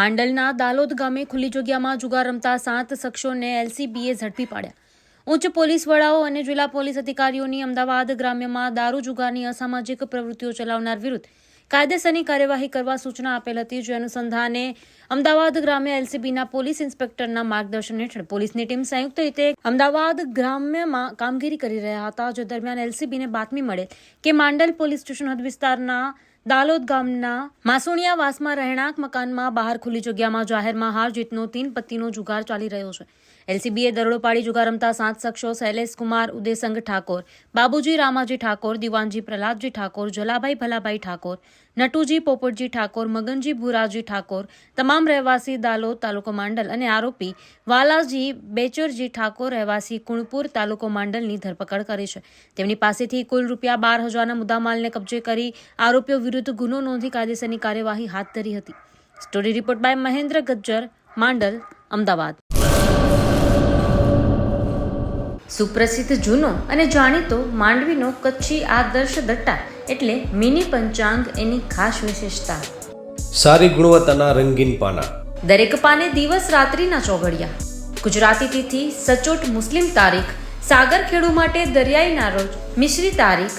માંડલના દાલોદ ગામે ખુલ્લી જગ્યામાં જુગાર રમતા સાત શખ્સોને એલસીબીએ ઝડપી પાડ્યા. ઉચ્ચ પોલીસ વડાઓ અને જિલ્લા પોલીસ અધિકારીઓની અમદાવાદ ગ્રામ્યમાં દારૂ જુગારની અસામાજિક પ્રવૃત્તિઓ ચલાવનાર વિરુદ્ધ કાયદેસરની કાર્યવાહી કરવા સૂચના આપેલ હતી. જે અનુસંધાને અમદાવાદ ગ્રામ્ય એલસીબીના પોલીસ ઇન્સ્પેક્ટરના માર્ગદર્શન હેઠળ પોલીસની ટીમ સંયુક્ત રીતે અમદાવાદ ગ્રામ્યમાં કામગીરી કરી રહ્યા હતા. જે દરમિયાન એલસીબીને બાતમી મળે કે માંડલ પોલીસ સ્ટેશન હદ વિસ્તારના દાલોદ ગામના માસુણિયાવાસમાં રહેણાંક મકાનમાં બહાર ખુલ્લી જગ્યામાં જાહેરમાં હાર જીતનો તીન પત્તીનો જુગાર ચાલી રહ્યો છે. એલસીબીએ દરોડો પાડી જુગાર રમતા સાત શખ્સો શૈલેષ કુમાર ઠાકોર, બાબુજી રામાજી ઠાકોર, દિવાનજી પ્રહલાદજી ઠાકોર, જલાભાઈ ભલાભાઈ ઠાકોર, નટુજી પોપટજી ઠાકોર, મગનજી ભુરાજી ઠાકોર, તમામ રહેવાસી દાલોદ તાલુકો માંડલ અને આરોપી વાલાજી બેચરજી ઠાકોર રહેવાસી કુણપુર તાલુકો માંડલની ધરપકડ કરી છે. તેમની પાસેથી કુલ રૂપિયા બાર હજારના મુદ્દામાલને કબજે કરી આરોપીઓ વિરુદ્ધ ગુનો નોંધી કાયદેસરની કાર્યવાહી હાથ ધરી હતી. Story report by Mahendra Gajjar Mandal Ahmedabad. સુપ્રસિદ્ધ જૂનો અને જાણીતો માંડવીનો કચ્છી આદર્શ દટ્ટા એટલે મિની પંચાંગ એની ખાસ વિશેષતા. સારી ગુણવત્તાના રંગીન પાના. દરેક પાને દિવસ રાત્રિના ચોઘડિયા. ગુજરાતી તિથિ સચોટ મુસ્લિમ તારીખ સાગર ખેડુ માટે દરિયાઈના રોજ મિશ્રી તારીખ